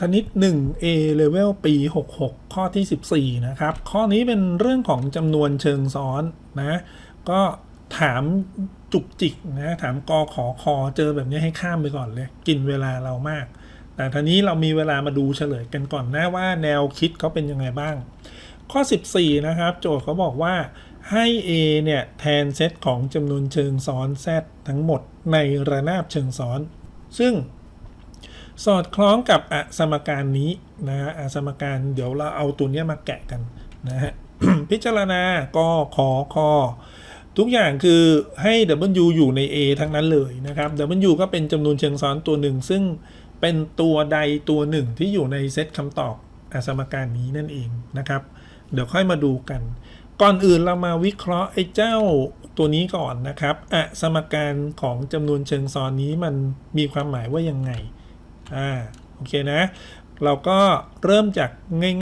คณิต 1A Level ปี 66 ข้อที่ 14 นะครับ ข้อนี้เป็นเรื่องของจำนวนเชิงซ้อนนะ ก็ถามจุกจิกนะ ถามกอขอคอเจอแบบนี้ให้ข้ามไปก่อนเลย กินเวลาเรามาก แต่ทีนี้เรามีเวลามาดูเฉลยกันก่อนนะว่าแนวคิดเขาเป็นยังไงบ้าง ข้อ 14 นะครับ โจทย์เขาบอกว่าให้ A เนี่ย แทนเซตของจำนวนเชิงซ้อน Z ทั้งหมดในระนาบเชิงซ้อน ซึ่ง สอดคล้องกับอสมการนี้นะฮะอสมการเดี๋ยวเราเอาตัวนี้มาแกะกันนะฮะพิจารณากอขอคอทุกอย่างคือให้ W อยู่ใน A ทั้งนั้นเลยนะครับ W ก็เป็นจำนวนเชิงซ้อนตัวหนึ่ง ซึ่งเป็นตัวใดตัวหนึ่งที่อยู่ในเซตคำตอบอสมการนี้นั่นเองนะครับ เดี๋ยวค่อยมาดูกัน ก่อนอื่นเรามาวิเคราะห์ไอ้เจ้าตัวนี้ก่อนนะครับอสมการของจำนวนเชิงซ้อนนี้มันมีความหมายว่ายังไง อ่าโอเคนะ เราก็เริ่มจาก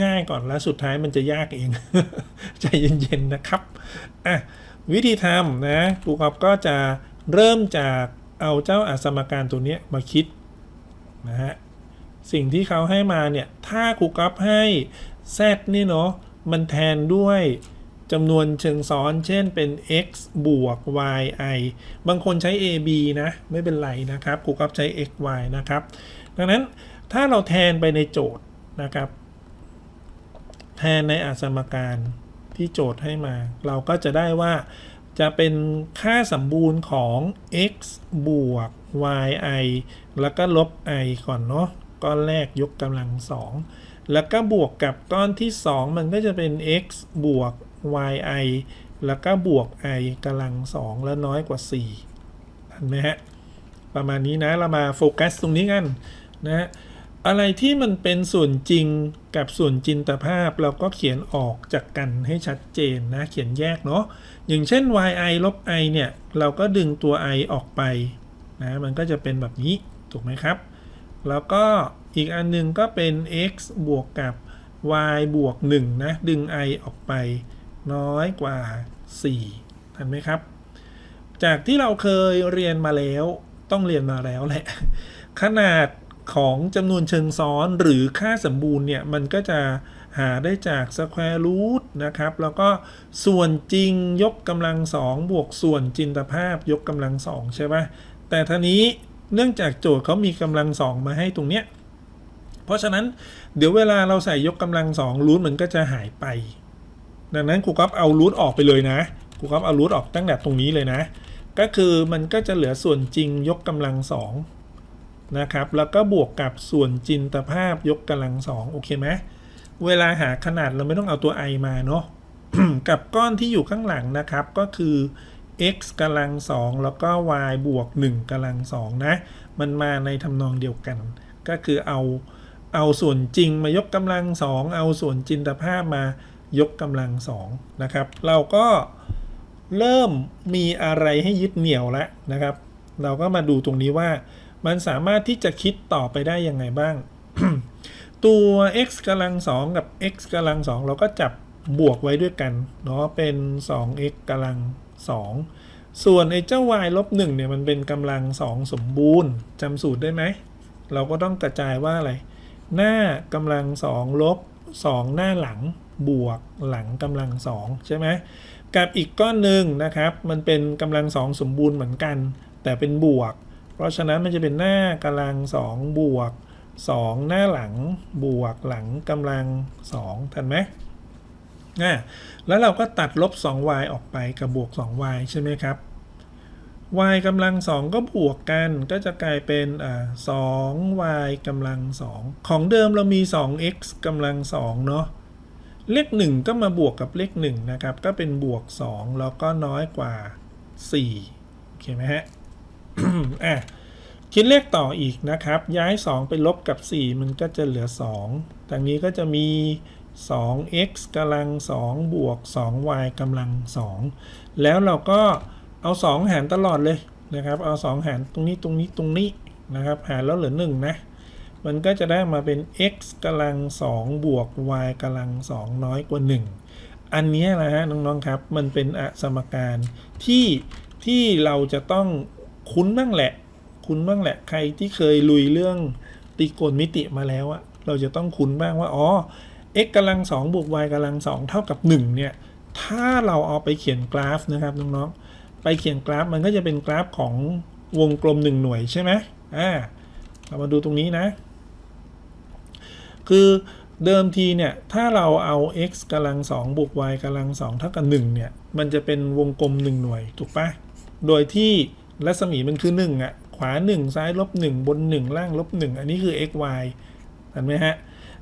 ง่าย ๆ ก่อนแล้วสุดท้ายมันจะยากเอง ใจเย็นๆนะครับอะวิธีทำนะครูกอบก็จะเริ่มจากเอาเจ้าอาสมการตัวนี้มาคิดนะฮะสิ่งที่เขาให้มาเนี่ย ถ้าครูกอบให้ z นี่เนาะมันแทนด้วย จำนวนเชิงซ้อน เช่นเป็น x บวก y i บางคนใช้ a b นะ ไม่เป็นไรนะครับครูกอบใช้ x y นะครับ ดังนั้นถ้าเราแทนไปในโจทย์นะครับ แทนในอาสมการที่โจทย์ให้มา เราก็จะได้ว่าจะเป็นค่าสมบูรณ์ของ x บวก yi แล้วก็ลบ i ก่อนเนาะก้อนแรกยกกำลัง2แล้วก็บวกกับก้อนที่ 2 มันก็จะเป็น x บวก yi แล้วก็บวก i กำลัง 2 แล้วน้อยกว่า4เห็นไหมฮะ ประมาณนี้นะ เรามาโฟกัสตรงนี้กันนะฮะอะไรที่มันเป็นส่วนจริงกับส่วนจินตภาพเราก็เขียนออกจากกันให้ชัดเจนนะ เขียนแยกเนาะอย่างเช่น yi ลบ i เนี่ย เราก็ดึงตัว i ออกไปนะมันก็จะเป็นแบบนี้ถูกไหมครับ แล้วก็อีกอันหนึงก็เป็น x บวกกับ y บวก 1 นะ ดึง i ออกไป น้อยกว่า 4ทันไหมครับ จากที่เราเคยเรียนมาแล้วต้องเรียนมาแล้วแหละ ขนาดของจำนวนเชิงซ้อนหรือค่าสมบูรณ์เนี่ย มันก็จะหาได้จาก square root นะครับ แล้วก็ส่วนจริงยกกำลังสองบวกส่วนจินตภาพยกกำลังสองใช่ปะแต่ทีนี้เนื่องจากโจทย์เขามีกำลังสองมาให้ตรงเนี้ย เพราะฉะนั้นเดี๋ยวเวลาเราใส่ยกกำลังสองรูทมันก็จะหายไป ดังนั้นครูก๊อฟเอารูทออกไปเลยนะครูก๊อฟเอารูทออกตั้งแต่ตรงนี้เลยนะ ก็คือมันก็จะเหลือส่วนจริงยกกำลังสองนะครับ แล้วก็บวกกับส่วนจินตภาพยกกำลังสองโอเคไหมเวลาหาขนาดเราไม่ต้องเอาตัว i มาเนาะกับก้อนที่อยู่ข้างหลังนะครับ ก็คือ x กำลังสองแล้วก็ y บวก1กำลังสองนะ มันมาในทำนองเดียวกัน ก็คือเอาเอาส่วนจริงมายกกำลังสองเอาส่วนจินตภาพมา ยกกำลังสองนะครับ เราก็เริ่มมีอะไรให้ยึดเหนี่ยวแล้วนะครับ เราก็มาดูตรงนี้ว่ามันสามารถที่จะคิดต่อไปได้ยังไงบ้าง ตัว x กำลังสองกับ x กำลังสองเราก็จับบวกไว้ด้วยกันเนาะเป็น 2x กำลังสองส่วนไอ้เจ้า y ลบ1เนี่ยมันเป็นกำลังสองสมบูรณ์จำสูตรได้ไหม เราก็ต้องกระจายว่าอะไร หน้ากำลังสองลบ สองหน้าหลังบวกหลังกำลังสองใช่ไหมกับอีกก้อนหนึ่งนะครับ มันเป็นกำลังสองสมบูรณ์เหมือนกัน แต่เป็นบวก เพราะฉะนั้นมันจะเป็นหน้ากำลังสองบวกสองหน้าหลังบวกหลังกำลังสองทันไหมอ่าแล้วเราก็ตัดลบ 2y ออกไปกับบวก 2y ใช่ไหมครับ y กำลังสองก็บวกกันก็จะกลายเป็นอ่า 2y กำลังสองของเดิมเรามี 2x กำลังสองเนาะเลข 1 ก็มาบวกกับเลข1นะครับ ก็เป็นบวก 2 แล้วก็น้อยกว่า4โอเคไหมฮะอะคิดเลขต่ออีกนะครับ ย้าย 2 ไปลบกับ 4 มันก็จะเหลือ2ทางนี้ก็จะมี 2x กำลัง 2 บวก 2y กำลัง 2 แล้วเราก็ เอา 2 หารตลอดเลยนะครับ เอา 2 หารตรงนี้ตรงนี้ตรงนี้นะครับ หารแล้วเหลือ1นะมันก็จะได้มาเป็น x กำลัง 2 บวก y กำลัง 2 น้อยกว่า 1 อันนี้นะฮะน้องๆครับ มันเป็นอสมการที่ที่เราจะต้องคุ้นบ้างแหละ คุ้นบ้างแหละใครที่เคยลุยเรื่องตรีโกณมิติมาแล้วอะเราจะต้องคุ้นบ้างว่า อ๋อ x กำลัง2บวก y กำลัง2เท่ากับ1เนี่ย ถ้าเราเอาไปเขียนกราฟนะครับน้องๆ ไปเขียนกราฟมันก็จะเป็นกราฟของวงกลม 1 หน่วยใช่ไหมอ่าเรามาดูตรงนี้นะ คือเดิมทีเนี่ย ถ้าเราเอา x กำลัง2บวก y กำลัง2เท่ากับ1เนี่ย มันจะเป็นวงกลม 1 หน่วยถูกปะโดยที่รัศมีมันคือ1อะ ขวา 1 ซ้ายลบ 1 บน 1 ล่างลบ 1 อันนี้คือ x y เห็นไหมฮะ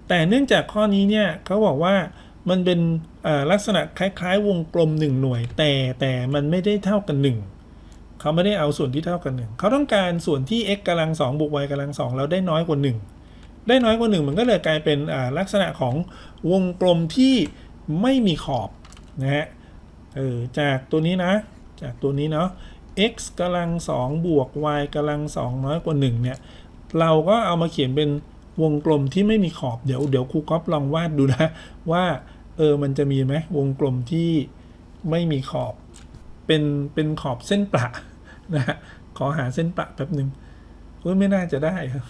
แต่เนื่องจากข้อนี้เนี่ยเขาบอกว่า มันเป็นลักษณะคล้ายๆ วงกลม 1 หน่วย แต่แต่มันไม่ได้เท่ากัน 1 เขาไม่ได้เอาส่วนที่เท่ากัน 1 เขาต้องการส่วนที่ x กำลัง2บวก y กำลัง2แล้วได้น้อยกว่า 1 ได้น้อยกว่า 1 มันก็เลยกลายเป็นลักษณะของวงกลมที่ไม่มีขอบนะฮะเออจากตัวนี้นะ จากตัวนี้เนาะ x กำลัง2บวก y กำลัง2น้อยกว่า1เนี่ยเราก็เอามาเขียนเป็น วงกลมที่ไม่มีขอบเดี๋ยวเดี๋ยวครูก๊อฟลองวาดดูนะ ว่าเออมันจะมีไหมวงกลมที่ไม่มีขอบ เป็นเป็นขอบเส้นประนะฮะขอหาเส้นประแป๊บหนึ่งเฮ้ยไม่น่าจะได้ครับ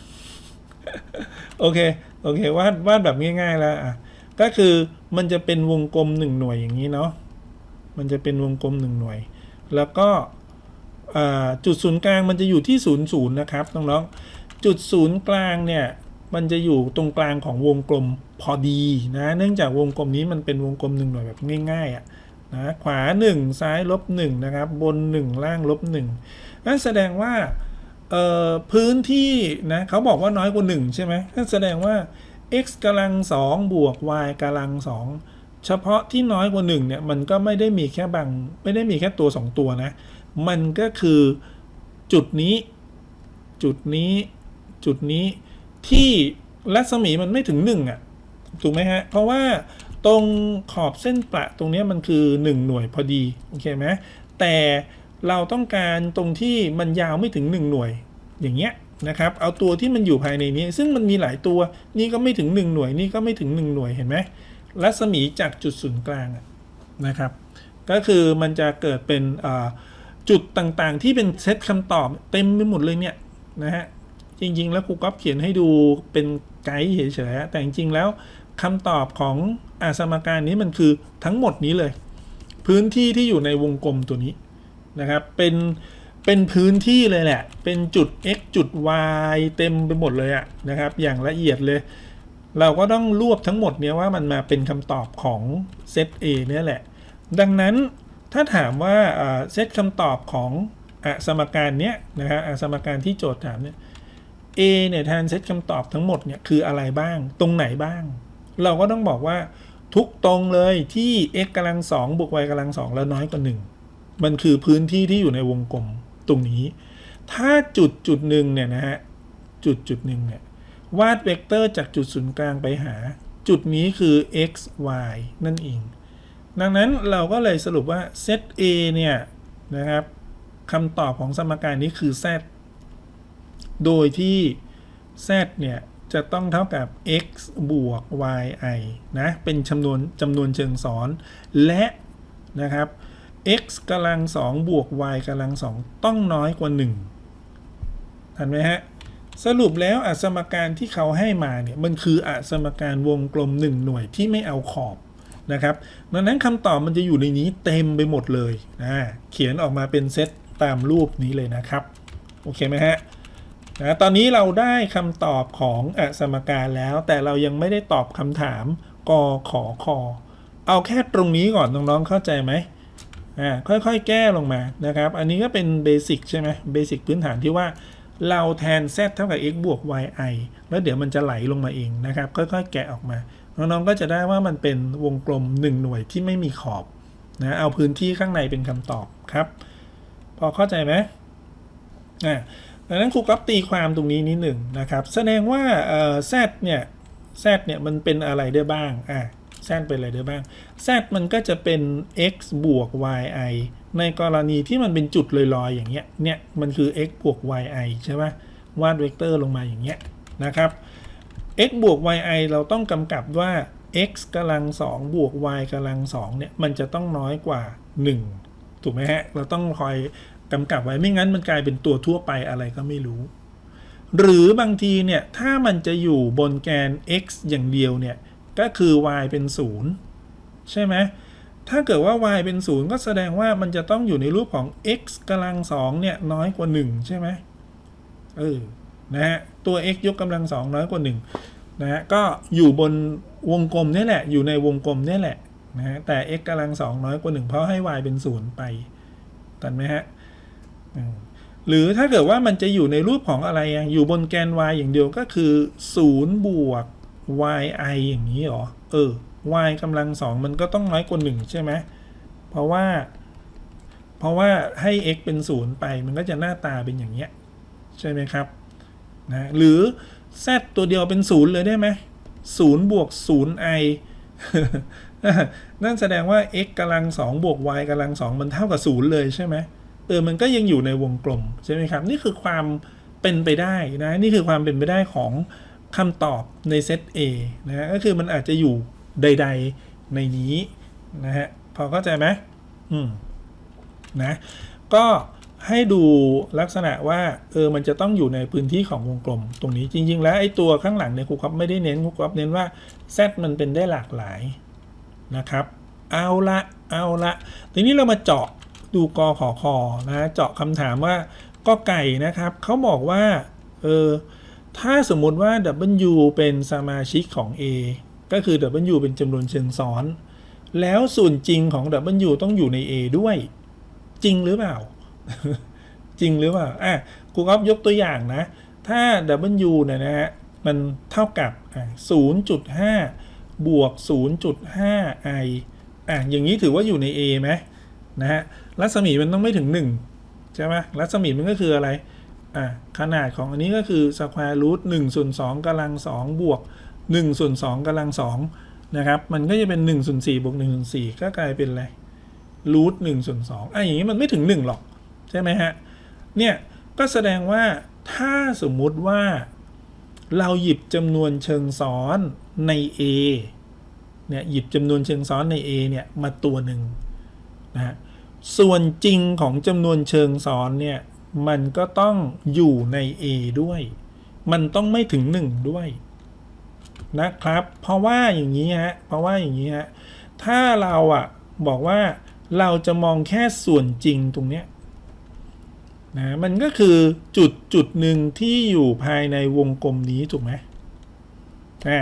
โอเคโอเควาดวาดแบบง่ายๆแล้วอะก็คือมันจะเป็นวงกลมหนึ่งหน่วยอย่างนี้เนาะมันจะเป็นวงกลมหนึ่งหน่วย แล้วก็จุดศูนย์กลางมันจะอยู่ที่ศูนย์ศูนย์นะครับน้องๆจุดศูนย์กลางเนี่ย มันจะอยู่ตรงกลางของวงกลมพอดีนะ เนื่องจากวงกลมนี้มันเป็นวงกลมหนึ่งหน่วยแบบง่ายๆอะนะขวา 1 ซ้ายลบ1นะครับ บน 1 ล่างลบ1นั่นแสดงว่าพื้นที่นะเขาบอกว่าน้อยกว่า 1 ใช่ไหมนั่นแสดงว่า x กำลัง2บวก y กำลัง2 เฉพาะที่น้อยกว่า 1 เนี่ย มันก็ไม่ได้มีแค่บางไม่ได้มีแค่ตัว 2 ตัวนะ มันก็คือจุดนี้ จุดนี้จุดนี้ ที่รัศมีมันไม่ถึงหนึ่งอะถูกไหมฮะ เพราะว่าตรงขอบเส้นประตรงนี้มันคือ 1 หน่วยพอดีโอเคไหมแต่เราต้องการตรงที่มันยาวไม่ถึง 1 หน่วยอย่างเงี้ยนะครับ เอาตัวที่มันอยู่ภายในนี้ ซึ่งมันมีหลายตัวนี่ก็ไม่ถึง 1 หน่วยนี่ก็ไม่ถึง 1 หน่วยเห็นไหมรัศมีจากจุดศูนย์กลางนะครับ ก็คือมันจะเกิดเป็นจุดต่างๆ ที่เป็นเซตคำตอบเต็มไปหมดเลยเนี่ยนะฮะ จริง ๆ แล้วครูก๊อฟเขียนให้ดูเป็นไกด์เฉยๆอะแต่จริงๆแล้วคำตอบของอาสมการนี้มันคือทั้งหมดนี้เลย พื้นที่ที่อยู่ในวงกลมตัวนี้นะครับเป็นเป็นพื้นที่เลยแหละ เป็นจุด x จุด y เต็มไปหมดเลยอะนะครับ อย่างละเอียดเลย เราก็ต้องรวบทั้งหมดเนี้ยว่ามันมาเป็นคำตอบของเซต A เนี่ยแหละ ดังนั้นถ้าถามว่าเซตคำตอบของอสมการเนี้ยนะฮะอสมการที่โจทย์ถามเนี่ย A เนี่ยแทนเซตคำตอบทั้งหมดเนี่ยคืออะไรบ้าง ตรงไหนบ้าง เราก็ต้องบอกว่าทุกตรงเลยที่ x กำลังสองบวก y กำลังสองแล้วน้อยกว่า 1 มันคือพื้นที่ที่อยู่ในวงกลมตรงนี้ ถ้าจุดจุดหนึ่งเนี่ยนะฮะจุดจุดหนึ่งเนี่ยวาดเวกเตอร์จากจุดศูนย์กลางไปหา จุดนี้คือ x y นั่นเอง ดังนั้นเราก็เลยสรุปว่าเซต A เนี่ยนะครับคำตอบของสมการนี้คือ z โดยที่ z เนี่ย จะต้องเท่ากับ x บวก yi นะ เป็นจำนวนจำนวนเชิงซ้อน และนะครับ x กำลัง2บวก y กำลัง2ต้องน้อยกว่า1ทันไหมฮะ สรุปแล้วอสมการที่เขาให้มาเนี่ย มันคืออสมการวงกลม 1 หน่วยที่ไม่เอาขอบนะครับดังนั้นคำตอบมันจะอยู่ในนี้เต็มไปหมดเลยนะเขียนออกมาเป็นเซตตามรูปนี้เลยนะครับ โอเคไหมฮะ นะตอนนี้เราได้คำตอบของอสมการแล้ว แต่เรายังไม่ได้ตอบคำถามกขอคอเอาแค่ตรงนี้ก่อนน้องๆเข้าใจไหมอ่าค่อยๆ แก้ลงมานะครับ อันนี้ก็เป็นเบสิกใช่ไหมเบสิกพื้นฐานที่ว่าเราแทน z เท่ากับ x บวก yi แล้วเดี๋ยวมันจะไหลลงมาเองนะครับ ค่อยๆ แกะออกมา น้องๆ ก็จะได้ว่ามันเป็นวงกลม 1 หน่วยที่ไม่มีขอบนะเอาพื้นที่ข้างในเป็นคำตอบครับ พอเข้าใจไหมอ่า ดังนั้นครูก๊อฟตีความตรงนี้นิดหนึ่งนะครับ แสดงว่าเอ่อ z เนี่ย z เนี่ยมันเป็นอะไรได้บ้างอะ z เป็นอะไรได้บ้าง z มันก็จะเป็น x บวก yi ในกรณีที่มันเป็นจุดลอยๆอย่างเงี้ยเนี่ยมันคือ x บวก yi ใช่ไหมวาดเวกเตอร์ลงมาอย่างเงี้ยนะครับ x บวก yi เราต้องกำกับว่า x กำลัง2บวก y กำลัง2เนี่ยมันจะต้องน้อยกว่า 1 ถูกไหมฮะ เราต้องคอย กำกับไว้ไม่งั้นมันกลายเป็นตัวทั่วไปอะไรก็ไม่รู้ หรือบางทีเนี่ยถ้ามันจะอยู่บนแกน x อย่างเดียวเนี่ยก็คือ y เป็น 0 ใช่ไหมถ้าเกิดว่า y เป็น 0 ก็แสดงว่ามันจะต้องอยู่ในรูปของ x กำลังสองเนี่ยน้อยกว่า 1 ใช่ไหมเออนะฮะตัว x ยกกำลังสองน้อยกว่า1นะฮะก็อยู่บนวงกลมนี่แหละ อยู่ในวงกลมนี่แหละนะฮะแต่ x กำลังสองน้อยกว่า 1 เพราะให้ y เป็น 0 ไปกันไหมฮะ หรือถ้าเกิดว่ามันจะอยู่ในรูปของอะไรอะอยู่บนแกน y อย่างเดียวก็คือ0บวก yi อย่างนี้หรอ เออ y กำลังสองมันก็ต้องน้อยกว่า1ใช่ไหม เพราะว่า เพราะว่าให้ x เป็น 0 ไปมันก็จะหน้าตาเป็นอย่างเงี้ย ใช่ไหมครับนะหรือ z ตัวเดียวเป็น 0 เลยได้ไหม0บวก0 i นั่นแสดงว่า x กำลังสองบวก y กำลังสองมันเท่ากับ0เลยใช่ไหม เออมันก็ยังอยู่ในวงกลมใช่ไหมครับ นี่คือความเป็นไปได้นะนี่คือความเป็นไปได้ของคำตอบในเซต A นะฮะก็คือมันอาจจะอยู่ใด ๆในนี้นะฮะพอเข้าใจไหมอืมนะก็ให้ดูลักษณะว่าเออมันจะต้องอยู่ในพื้นที่ของวงกลม ตรงนี้จริง ๆ แล้วไอ้ตัวข้างหลังเนี่ยครูครับไม่ได้เน้นครูครับเน้นว่า Z มันเป็นได้หลากหลายนะครับ เอาละเอาละทีนี้เรามาเจาะ ดูกอขอคอนะเจาะคำถามว่าก็ไก่นะครับเขาบอกว่าเออถ้าสมมุติว่า W เป็นสมาชิกของ A ก็คือ W เป็นจำนวนเชิงซ้อน แล้วส่วนจริงของ W ต้องอยู่ใน A ด้วย จริงหรือเปล่า จริงหรือเปล่าอะครูครับยกตัวอย่างนะ ถ้า W เนี่ยนะฮะมันเท่ากับ 0.5 บวก 0.5 i อะอย่างนี้ถือว่าอยู่ใน A ไหมนะฮะ รัศมีมันต้องไม่ถึง1ใช่ไหมรัศมีมันก็คืออะไรอะขนาดของอันนี้ก็คือสแควร์รูท1ส่วน2กำลัง2บวก1ส่วน2กำลัง2นะครับ มันก็จะเป็น1ส่วน4บวก1ส่วน4ก็กลายเป็นอะไรรูท1ส่วน2อะอย่างนี้มันไม่ถึง1หรอก ใช่ไหมฮะ เนี่ยก็แสดงว่าถ้าสมมุติว่าเราหยิบจำนวนเชิงซ้อนใน A เนี่ยหยิบจำนวนเชิงซ้อนใน A เนี่ยมาตัวหนึ่งนะฮะ ส่วนจริงของจำนวนเชิงซ้อนเนี่ย มันก็ต้องอยู่ใน A ด้วย มันต้องไม่ถึง 1 ด้วยนะครับ เพราะว่าอย่างนี้ฮะ เพราะว่าอย่างนี้ฮะ ถ้าเราอะบอกว่าเราจะมองแค่ส่วนจริงตรงเนี้ยนะมันก็คือจุดจุดหนึ่งที่อยู่ภายในวงกลมนี้ถูกไหมอ่า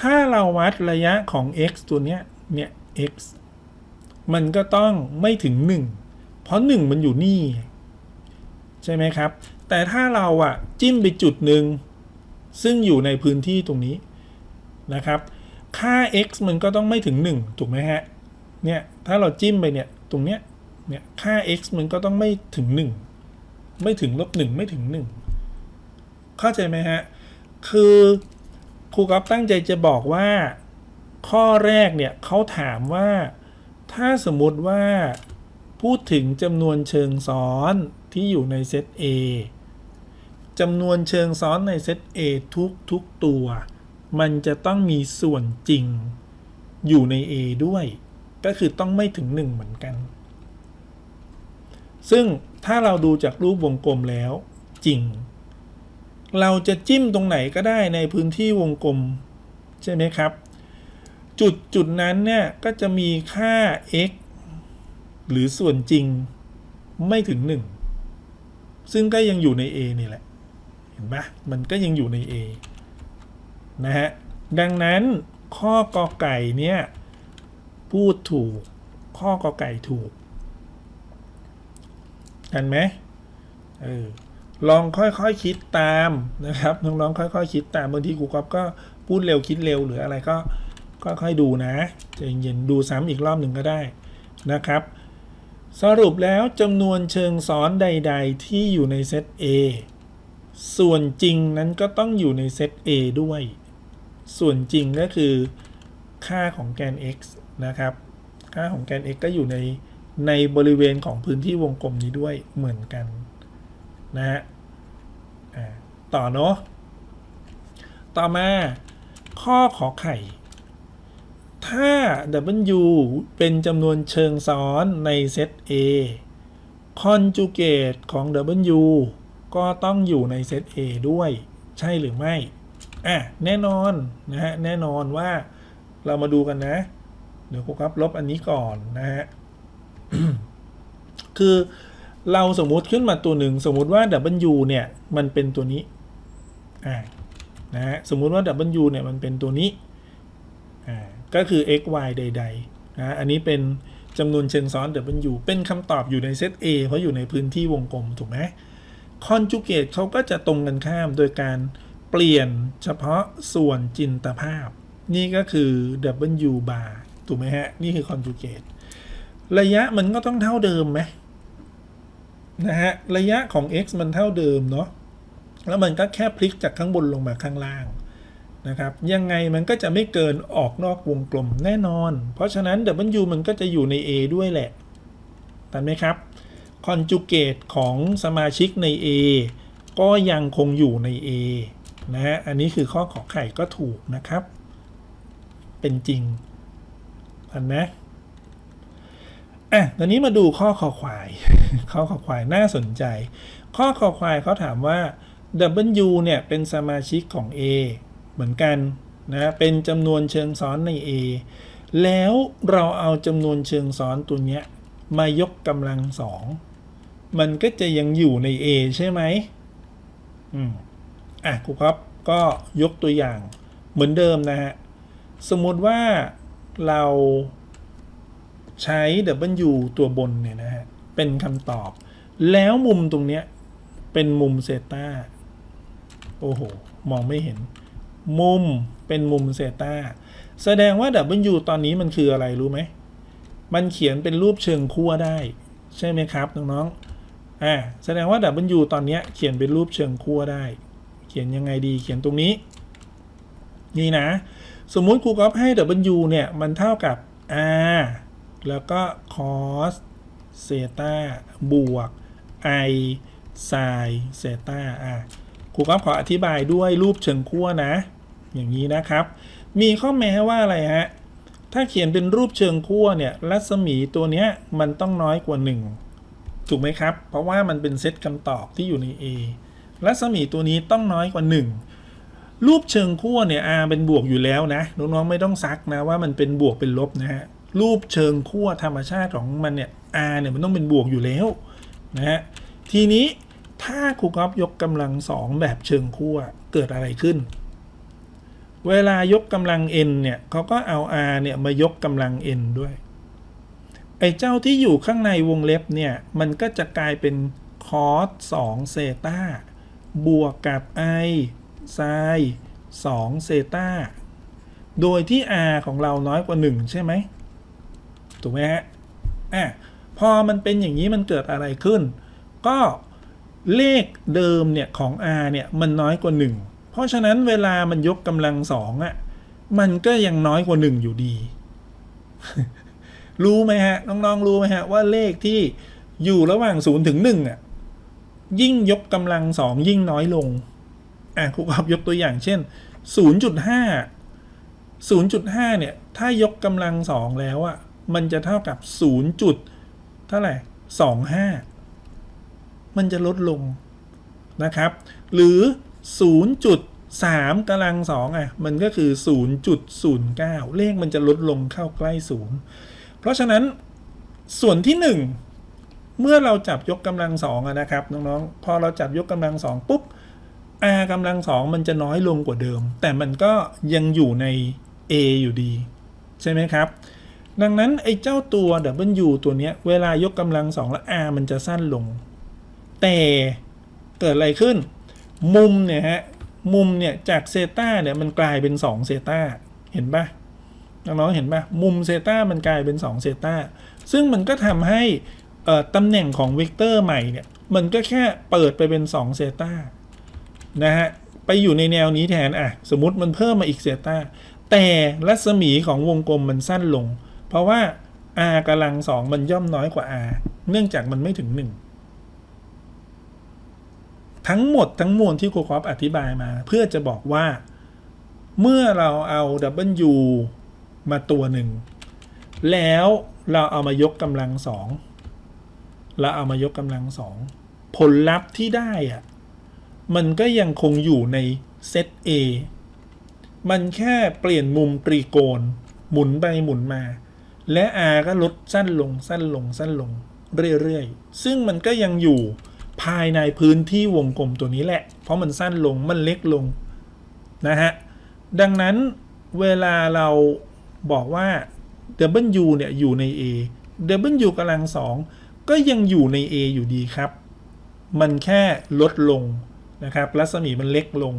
ถ้าเราวัดระยะของ x ตัวเนี้ยเนี่ย x มันก็ต้องไม่ถึง 1 เพราะ 1 มันอยู่นี่ ใช่ไหมครับ แต่ถ้าเราอะจิ้มไปจุดหนึ่งซึ่งอยู่ในพื้นที่ตรงนี้นะครับ ค่า x มันก็ต้องไม่ถึง 1 ถูกไหมฮะเนี่ยถ้าเราจิ้มไปเนี่ยตรงเนี้ยเนี่ยค่า x มันก็ต้องไม่ถึง 1 ไม่ถึงลบ1ไม่ถึง 1 เข้าใจไหมฮะ คือครูก๊อฟตั้งใจจะบอกว่า ข้อแรกเนี่ยเขาถามว่า ถ้าสมมติว่าพูดถึงจำนวนเชิงซ้อนที่อยู่ในเซต A จำนวนเชิงซ้อนในเซต A ทุกทุกตัว มันจะต้องมีส่วนจริงอยู่ใน A ด้วย ก็คือต้องไม่ถึง 1 เหมือนกัน ซึ่งถ้าเราดูจากรูปวงกลมแล้ว จริง เราจะจิ้มตรงไหนก็ได้ในพื้นที่วงกลม ใช่ไหมครับ จุดจุดนั้นเนี่ยก็จะมีค่า x หรือส่วนจริงไม่ถึง 1 ซึ่งก็ยังอยู่ใน A นี่แหละ เห็นปะมันก็ยังอยู่ใน A นะฮะ ดังนั้นข้อกอไก่เนี่ย พูดถูก ข้อกอไก่ถูกเห็นไหมเออลองค่อยๆคคิดตามนะครับน้องๆค่อยๆคคิดตามบางทีครูก๊อฟก็พูดเร็วคิดเร็วหรืออะไรก็ ก็ค่อยดูนะใจเย็นๆดูซ้ำอีกรอบหนึ่งก็ได้นะครับ สรุปแล้วจำนวนเชิงซ้อนใด ๆ ที่อยู่ในเซต A ส่วนจริงนั้นก็ต้องอยู่ในเซต A ด้วย ส่วนจริงก็คือ ค่าของแกน x นะครับ ค่าของแกน x ก็อยู่ในในบริเวณของพื้นที่วงกลมนี้ด้วยเหมือนกันนะฮะต่อเนาะต่อมาข้อขอไข่ ถ้า W เป็นจำนวนเชิงซ้อนในเซต A คอนจูเกตของ W ก็ต้องอยู่ในเซต A ด้วย ใช่หรือไม่ อะ แน่นอน นะฮะ แน่นอนว่าเรามาดูกันนะ เดี๋ยวครูครับลบอันนี้ก่อนนะฮะ คือเราสมมุติขึ้นมาตัวหนึ่ง สมมุติว่า W เนี่ย มันเป็นตัวนี้ อ่านะฮะ สมมุติว่า W เนี่ย มันเป็นตัวนี้ ก็คือ x y ใดๆนะอันนี้เป็นจำนวนเชิงซ้อน W เป็นคำตอบอยู่ในเซต A เพราะอยู่ในพื้นที่วงกลมถูกไหมคอนจูเกตเขาก็จะตรงกันข้ามโดยการเปลี่ยนเฉพาะส่วนจินตภาพ นี่ก็คือ W bar ถูกไหมฮะ นี่คือคอนจูเกตระยะมันก็ต้องเท่าเดิมไหมนะฮะ ระยะของ x มันเท่าเดิมเนาะแล้วมันก็แค่พลิกจากข้างบนลงมาข้างล่าง นะครับยังไงมันก็จะไม่เกินออกนอกวงกลมแน่นอน เพราะฉะนั้น W มันก็จะอยู่ใน A ด้วยแหละตันไหมครับคอนจูเกตของสมาชิกใน A ก็ยังคงอยู่ใน A นะฮะอันนี้คือข้อขอไข่ก็ถูกนะครับ เป็นจริงเห็นไหมอะตอนนี้มาดูข้อขอควาย ข้อขอควายน่าสนใจ ข้อขอควายเขาถามว่า W เนี่ยเป็นสมาชิกของ A เหมือนกันนะเป็นจำนวนเชิงซ้อนใน A แล้วเราเอาจำนวนเชิงซ้อนตัวเนี้ยมายกกำลังสองมันก็จะยังอยู่ใน A ใช่ไหมอืมอะครูครับก็ยกตัวอย่างเหมือนเดิมนะฮะ สมมติว่าเราใช้ W ตัวบนเนี่ยนะฮะ เป็นคำตอบ แล้วมุมตรงเนี้ยเป็นมุมเซตาโอ้โห มองไม่เห็น มุมเป็นมุมเซตาแสดงว่า W ตอนนี้มันคืออะไรรู้ไหม มันเขียนเป็นรูปเชิงขั้วได้ ใช่ไหมครับน้องๆอ่าแสดงว่า W ตอนเนี้ยเขียนเป็นรูปเชิงขั้วได้ เขียนยังไงดีเขียนตรงนี้ นี่นะ สมมุติครูก๊อฟให้ W เนี่ยมันเท่ากับ R แล้วก็ cos เซตาบวก i sin เซตาอะครูก๊อฟขออธิบายด้วยรูปเชิงขั้วนะ อย่างนี้นะครับ มีข้อแม้ว่าอะไรฮะถ้าเขียนเป็นรูปเชิงขั้วเนี่ยรัศมีตัวเนี้ยมันต้องน้อยกว่า 1 ถูกไหมครับ เพราะว่ามันเป็นเซตคำตอบที่อยู่ใน A รัศมีตัวนี้ต้องน้อยกว่า 1 รูปเชิงขั้วเนี่ย r เป็นบวกอยู่แล้วนะน้องๆไม่ต้องซักนะว่ามันเป็นบวกเป็นลบนะฮะรูปเชิงขั้วธรรมชาติของมันเนี่ย r เนี่ยมันต้องเป็นบวกอยู่แล้วนะฮะทีนี้ถ้าครูกอฟยกกำลังสองแบบเชิงขั้วเกิดอะไรขึ้น เวลายกกำลัง n เนี่ยเขาก็เอา r เนี่ยมายกกำลัง n ด้วย ไอ้เจ้าที่อยู่ข้างในวงเล็บเนี่ย มันก็จะกลายเป็น cos 2เซตาบวกกับ i sin 2เซตาโดยที่ r ของเราน้อยกว่า 1 ใช่ไหม ถูกไหมฮะ อะ พอมันเป็นอย่างนี้มันเกิดอะไรขึ้น ก็เลขเดิมเนี่ยของ r เนี่ยมันน้อยกว่า 1 เพราะฉะนั้นเวลามันยกกำลังสองอะ มันก็ยังน้อยกว่า1อยู่ดี รู้ไหมฮะ น้องๆ รู้ไหมฮะ ว่าเลขที่อยู่ระหว่าง0ถึง1อะ ยิ่งยกกำลังสองยิ่งน้อยลง อะครูครับยกตัวอย่างเช่น0.5 0.5เนี่ย ถ้ายกกำลังสองแล้วอะ มันจะเท่ากับ 0. จุดเท่าไหร่25มันจะลดลงนะครับ หรือ 0.3กำลังสองอะ มันก็คือ 0.09 เลขมันจะลดลงเข้าใกล้ศูนย์เพราะฉะนั้นส่วนที่ 1 เมื่อเราจับยกกำลังสองอะนะครับน้องๆ พอเราจับยกกำลังสองปุ๊บ r กำลังสองมันจะน้อยลงกว่าเดิม แต่มันก็ยังอยู่ใน a อยู่ดี ใช่ไหมครับ ดังนั้นไอ้เจ้าตัว w ตัวเนี้ยเวลายกกำลังสองแล้ว r มันจะสั้นลง แต่เกิดอะไรขึ้น มุมเนี่ยฮะมุมเนี่ยจากเซตาเนี่ยมันกลายเป็น2เซตาเห็นปะน้องๆเห็นปะมุมเซตามันกลายเป็น2เซตาซึ่งมันก็ทำให้ตำแหน่งของเวกเตอร์ใหม่เนี่ยมันก็แค่เปิดไปเป็น2เซตานะฮะไปอยู่ในแนวนี้แทนอะสมมติมันเพิ่มมาอีกเซตาแต่รัศมีของวงกลมมันสั้นลง เพราะว่า r กำลังสองมันย่อมน้อยกว่า r เนื่องจากมันไม่ถึง 1 ทั้งหมดทั้งมวลที่ครูครอฟอธิบายมา เพื่อจะบอกว่า เมื่อเราเอา W มาตัวหนึ่ง แล้วเราเอามายกกำลังสองเราเอามายกกำลังสองผลลัพธ์ที่ได้อะมันก็ยังคงอยู่ในเซต A มันแค่เปลี่ยนมุมตรีโกณหมุนไปหมุนมา และ R ก็ลดสั้นลงสั้นลงสั้นลงเรื่อยๆ ซึ่งมันก็ยังอยู่ ภายในพื้นที่วงกลมตัวนี้แหละ เพราะมันสั้นลงมันเล็กลงนะฮะ ดังนั้นเวลาเราบอกว่า W เนี่ยอยู่ใน A W กำลังสองก็ยังอยู่ใน A อยู่ดีครับ มันแค่ลดลงนะครับ รัศมีมันเล็กลง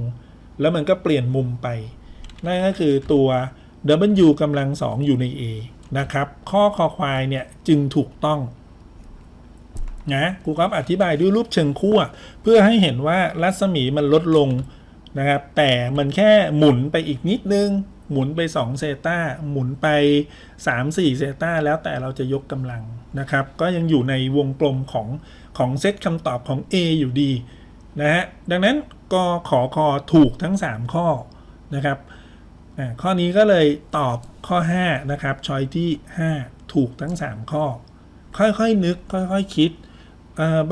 แล้วมันก็เปลี่ยนมุมไป นั่นก็คือตัว W กำลังสองอยู่ใน A นะครับ ข้อคอควายเนี่ยจึงถูกต้อง นะครูครับอธิบายด้วยรูปเชิงคู่เพื่อให้เห็นว่ารัศมีมันลดลงนะครับ แต่มันแค่หมุนไปอีกนิดนึง หมุนไป2เซตาหมุนไป 3-4 เซตาแล้วแต่เราจะยกกำลังนะครับ ก็ยังอยู่ในวงกลมของของเซตคำตอบของ A อยู่ดีนะฮะ ดังนั้นกขอคอถูกทั้ง 3 ข้อนะครับอ่าข้อนี้ก็เลยตอบข้อ 5 นะครับ ชอยที่ 5 ถูกทั้ง 3 ข้อ ค่อยๆนึก ค่อยๆคคิด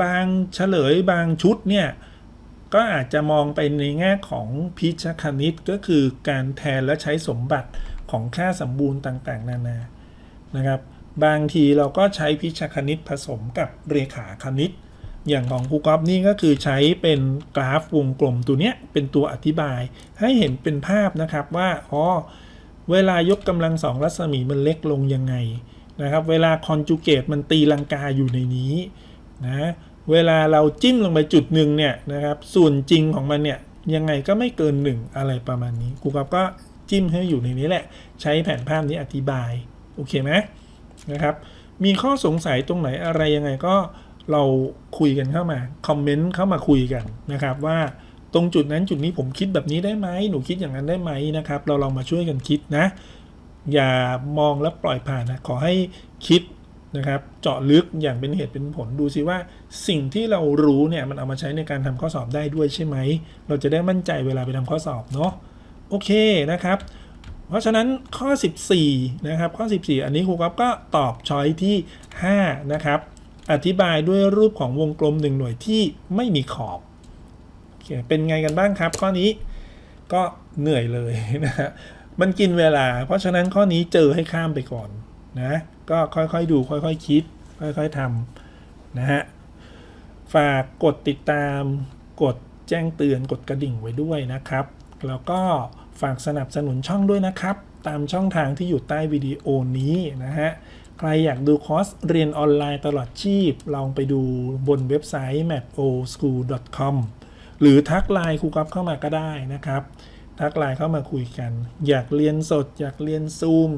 บางเฉลยบางชุดเนี่ยก็อาจจะมองไปในแง่ของพิชคณิตก็คือการแทนและใช้สมบัติของค่าสมบูรณ์ต่างๆ นานานะครับ บางทีเราก็ใช้พิชคณิตผสมกับเรขาคณิต อย่างของครูกอฟนี่ก็คือใช้เป็นกราฟวงกลมตัวเนี้ยเป็นตัวอธิบาย ให้เห็นเป็นภาพนะครับว่าอ๋อเวลายกกำลังสองรัศมีมันเล็กลงยังไงนะครับ เวลาคอนจูเกตมันตีลังกาอยู่ในนี้ นะเวลาเราจิ้มลงไปจุดหนึ่งเนี่ยนะครับส่วนจริงของมันเนี่ยยังไงก็ไม่เกินหนึ่งอะไรประมาณนี้ครูก๊อฟก็จิ้มให้อยู่ในนี้แหละ ใช้แผนภาพนี้อธิบาย โอเคไหมนะครับ มีข้อสงสัยตรงไหนอะไรยังไงก็เราคุยกันเข้ามา คอมเมนต์เข้ามาคุยกันนะครับว่าตรงจุดนั้นจุดนี้ผมคิดแบบนี้ได้ไหมหนูคิดอย่างนั้นได้ไหมนะครับ เราลองมาช่วยกันคิดนะ อย่ามองแล้วปล่อยผ่านนะขอให้คิด นะครับ เจาะลึกอย่างเป็นเหตุเป็นผลดูซิว่า สิ่งที่เรารู้เนี่ยมันเอามาใช้ในการทำข้อสอบได้ด้วยใช่ไหม เราจะได้มั่นใจเวลาไปทำข้อสอบเนาะโอเคนะครับ เพราะฉะนั้นข้อ 14 นะครับ ข้อ 14 อันนี้ครูก๊อฟก็ตอบช้อยที่ 5 นะครับ อธิบายด้วยรูปของวงกลมหนึ่งหน่วยที่ไม่มีขอบโอเคเป็นไงกันบ้างครับ ข้อนี้ก็เหนื่อยเลยนะฮะมันกินเวลา เพราะฉะนั้นข้อนี้เจอให้ข้ามไปก่อน นะก็ค่อยๆดูค่อยๆคิด ค่อยๆทำนะฮะฝากกดติดตามกดแจ้งเตือนกดกระดิ่งไว้ด้วยนะครับ แล้วก็ฝากสนับสนุนช่องด้วยนะครับ ตามช่องทางที่อยู่ใต้วิดีโอนี้นะฮะใครอยากดูคอร์สเรียนออนไลน์ตลอดชีพ ลองไปดูบนเว็บไซต์ mathoschool.com หรือทักไลน์ครูกับเข้ามาก็ได้นะครับ ทักไลน์เข้ามาคุยกัน อยากเรียนสด อยากเรียนซูม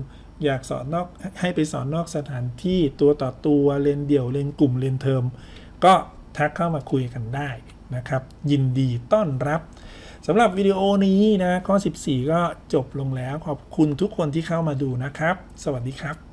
อยากสอนนอกให้ไปสอนนอกสถานที่ตัวต่อตัวเรียนเดี่ยวเรียนกลุ่มเรียนเทอม ก็ทักเข้ามาคุยกันได้นะครับ ยินดีต้อนรับสำหรับวิดีโอนี้นะข้อ 14 ก็จบลงแล้วขอบคุณทุกคนที่เข้ามาดูนะครับ สวัสดีครับ